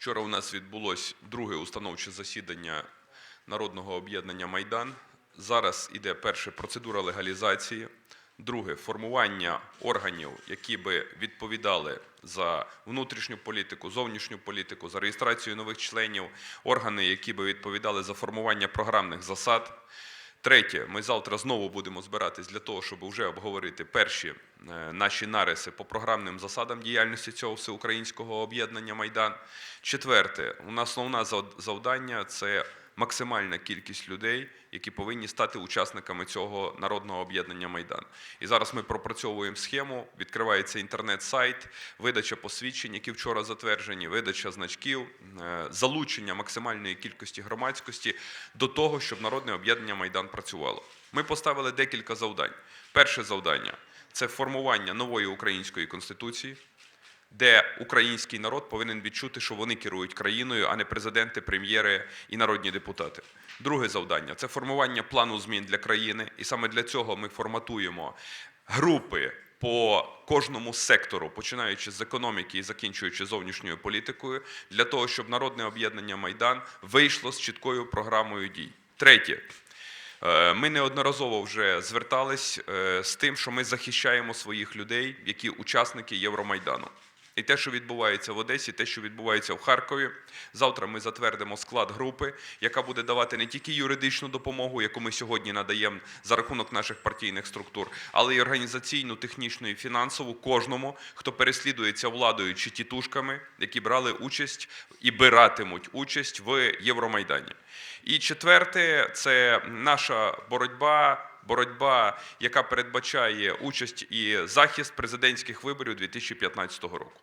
Вчора у нас відбулось друге установче засідання Народного об'єднання Майдан. Зараз іде перша процедура легалізації. Друге формування органів, які би відповідали за внутрішню політику, зовнішню політику, за реєстрацію нових членів, органи, які би відповідали за формування програмних засад. Третє, ми завтра знову будемо збиратись для того, щоб вже обговорити перші е, наші нариси по програмним засадам діяльності цього всеукраїнського об'єднання Майдан. Четверте, у нас основне зав- завдання це максимальна кількість людей, які повинні стати учасниками цього народного об'єднання Майдан. І зараз ми пропрацьовуємо схему. Відкривається інтернет-сайт, видача посвідчень, які вчора затверджені, видача значків, е, залучення максимальної кількості громадськості до того, щоб народне об'єднання Майдан працювало. Ми поставили декілька завдань. Перше завдання це формування нової української конституції де український народ повинен відчути, що вони керують країною, а не президенти, прем'єри і народні депутати. Друге завдання це формування плану змін для країни, і саме для цього ми форматуємо групи. По кожному сектору, починаючи з економіки і закінчуючи зовнішньою політикою, для того, щоб народне об'єднання Майдан вийшло з чіткою програмою дій. Третє, Е, Ми неодноразово вже звертались е, з тим, що ми захищаємо своїх людей, які учасники Євромайдану. І те, що відбувається в Одесі, те, що відбувається в Харкові. Завтра ми затвердимо склад групи, яка буде давати не тільки юридичну допомогу, яку ми сьогодні надаємо за рахунок наших партійних структур, але й організаційну, технічну і фінансову кожному, хто переслідується владою чи тітушками, які брали участь і биратимуть участь в Євромайдані. І четверте, це наша боротьба. Боротьба, яка передбачає участь і захист президентських виборів 2015 року.